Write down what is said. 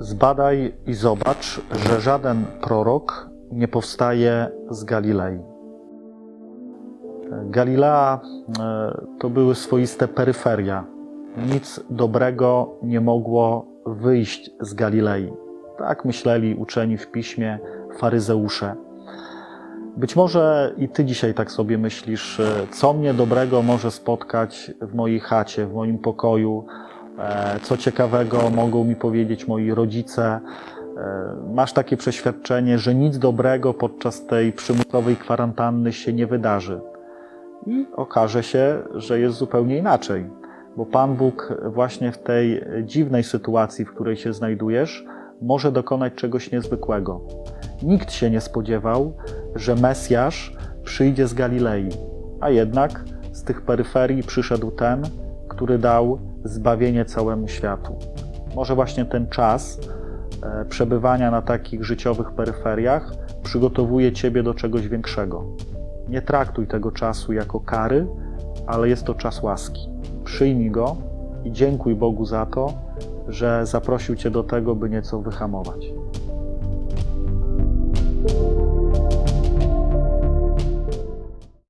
Zbadaj i zobacz, że żaden prorok nie powstaje z Galilei. Galilea e, to były swoiste peryferia. Nic dobrego nie mogło wyjść z Galilei. Tak myśleli uczeni w piśmie, faryzeusze. Być może i ty dzisiaj tak sobie myślisz, e, co mnie dobrego może spotkać w mojej chacie, w moim pokoju, co ciekawego mogą mi powiedzieć moi rodzice. E, Masz takie przeświadczenie, że nic dobrego podczas tej przymusowej kwarantanny się nie wydarzy. I okaże się, że jest zupełnie inaczej, bo Pan Bóg właśnie w tej dziwnej sytuacji, w której się znajdujesz, może dokonać czegoś niezwykłego. Nikt się nie spodziewał, że Mesjasz przyjdzie z Galilei, a jednak z tych peryferii przyszedł ten, który dał zbawienie całemu światu. Może właśnie ten czas e, przebywania na takich życiowych peryferiach przygotowuje Ciebie do czegoś większego. Nie traktuj tego czasu jako kary, ale jest to czas łaski. Przyjmij go i dziękuj Bogu za to, że zaprosił Cię do tego, by nieco wyhamować.